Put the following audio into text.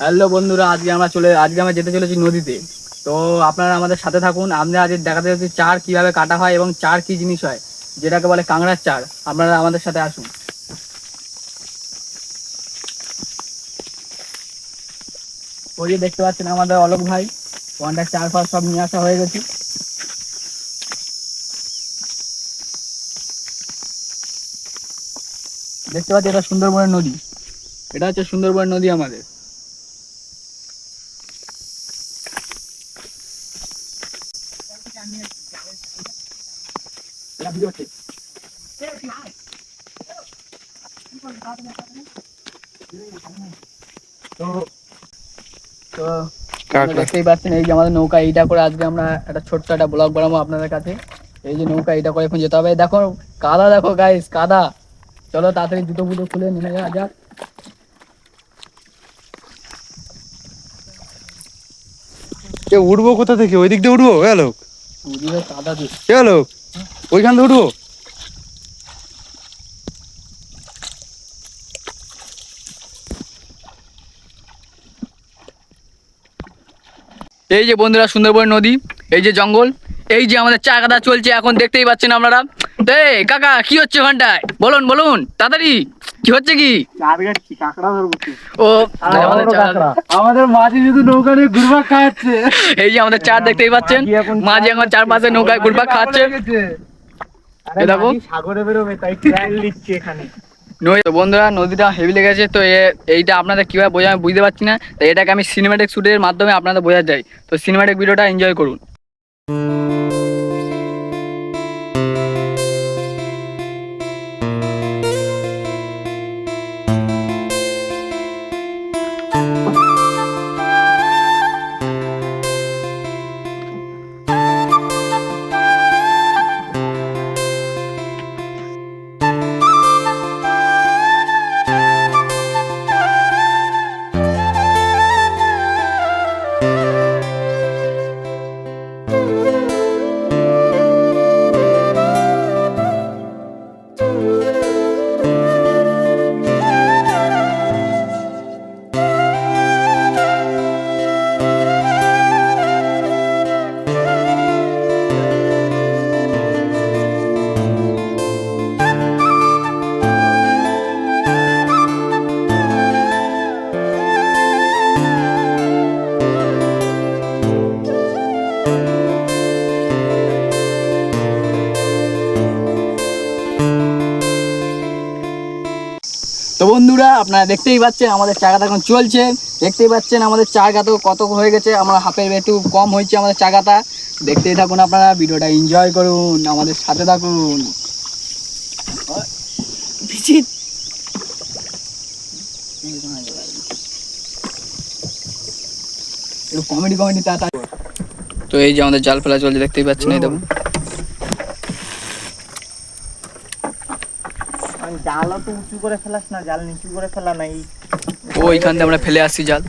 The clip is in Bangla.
হ্যালো বন্ধুরা, আজকে আমরা চলে, আজকে আমরা যেতে চলেছি নদীতে। তো আপনারা আমাদের সাথে থাকুন, আমরা আজকে দেখাতে যাচ্ছি চার কীভাবে কাটা হয় এবং চার কি জিনিস হয়, যেটাকে বলে কাংড়ার চার। আপনারা আমাদের সাথে আসুন। ওই যে দেখতে পাচ্ছেন আমাদের অলোক ভাই কন্ট্যাক্ট চার ফার সব নিয়ে আসা হয়ে গেছে। দেখতে পাচ্ছি এটা সুন্দরবনের নদী। এটা হচ্ছে সুন্দরবন নদী আমাদের। তো তো দেখতেই পাচ্ছেন এই যে আমাদের নৌকা এইটা করে আজকে আমরা একটা ছোট্ট একটা ব্লগ বানাবো আপনাদের কাছে। এই যে নৌকা এইটা করে এখন যেতে হবে। দেখো কাদা দেখো গাইস কাদা। চলো তাড়াতাড়ি জুতো ফুটো খুলে নেমে যাওয়া যাক। এ উঠবো কোথা থেকে? ওই দিক দিয়ে উঠবো গেলো লোক কাদা দিয়ে ওইখান দিয়ে উঠবো এই যে বন্ধুরা সুন্দরবন নদী এই যে জঙ্গল এই যে আমাদের চা কাদা চলছে এখন দেখতেই পাচ্ছেন আপনারা। এই কাকা কি হচ্ছে ওখানটায়? বলুন বলুন তাড়াতাড়ি। কি হচ্ছে কি? ও আমাদের আমাদের মাঝে শুধু নৌকা নিয়ে ঘুরবা খাচ্ছে। এই যে আমাদের চার দেখতেই পাচ্ছেন। মাঝে এখন চারপাশে নৌকায় ঘুরপাক খাচ্ছে। দেখো। সাগরে বেরোবে তাই নিচ্ছে এখানে। নদী বন্ধুরা নদীটা হেভি লেগেছে তো এইটা আপনাদের কীভাবে বোঝা আমি বুঝতে পারছি না তো এটাকে আমি সিনেমাটিক শ্যুটের মাধ্যমে আপনাদের বোঝা যায় তো সিনেমাটিক ভিডিওটা এনজয় করুন। তো বন্ধুরা আপনারা দেখতেই পাচ্ছেন আমাদের চাকাটা এখন চলছে। দেখতেই পাচ্ছেন আমাদের চাকা তো কত হয়ে গেছে। আমরা হাফের একটু কম হয়েছে আমাদের চাকাটা। দেখতেই থাকুন আপনারা ভিডিওটা এনজয় করুন আমাদের সাথে থাকুন। কমেডি কমেডি তাড়াতাড়ি তো এই যে আমাদের জাল ফেলা চলছে দেখতেই পাচ্ছেন এই দেখুন। জালও তো উঁচু করে ফেলাস না, জাল নিচু করে ফেলা নাই। ও এখান থেকে আমরা ফেলে আসি জাল।